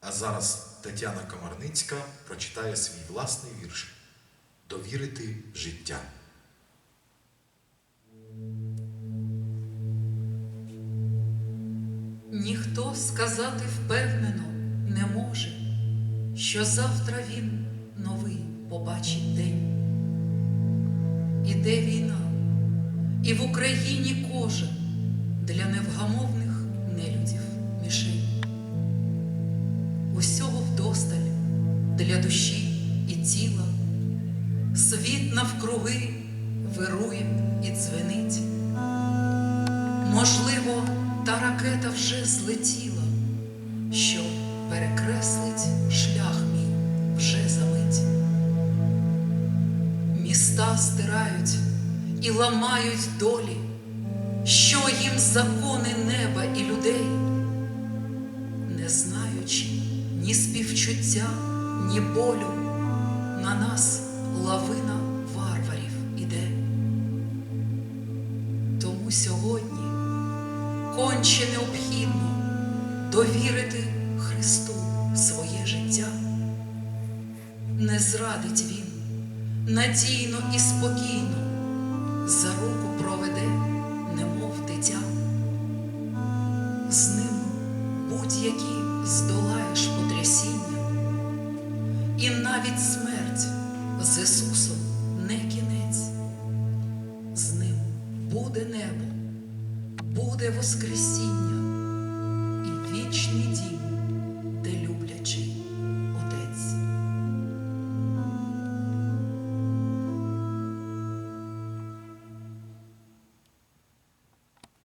А зараз Тетяна Комарницька прочитає свій власний вірш Довірити життя. Ніхто сказати впевнено не може, що завтра він новий побачить день. Іде війна, і в Україні кожен для невгамовних нелюдів для душі і тіла, світ навкруги вирує і дзвенить. Можливо, та ракета вже злетіла, що перекреслить шлях мій вже за мить. Міста стирають і ламають долі, що їм закони неба і людей, не знаючи ні співчуття, ні болю, на нас лавина варварів іде. Тому сьогодні конче необхідно довірити Христу своє життя. Не зрадить Він надійно і спокійно за руку проведе, немов дитя. З ним будь-які здолаєш навіть смерть з Ісусом не кінець. З ним буде небо буде Воскресіння і вічний дім,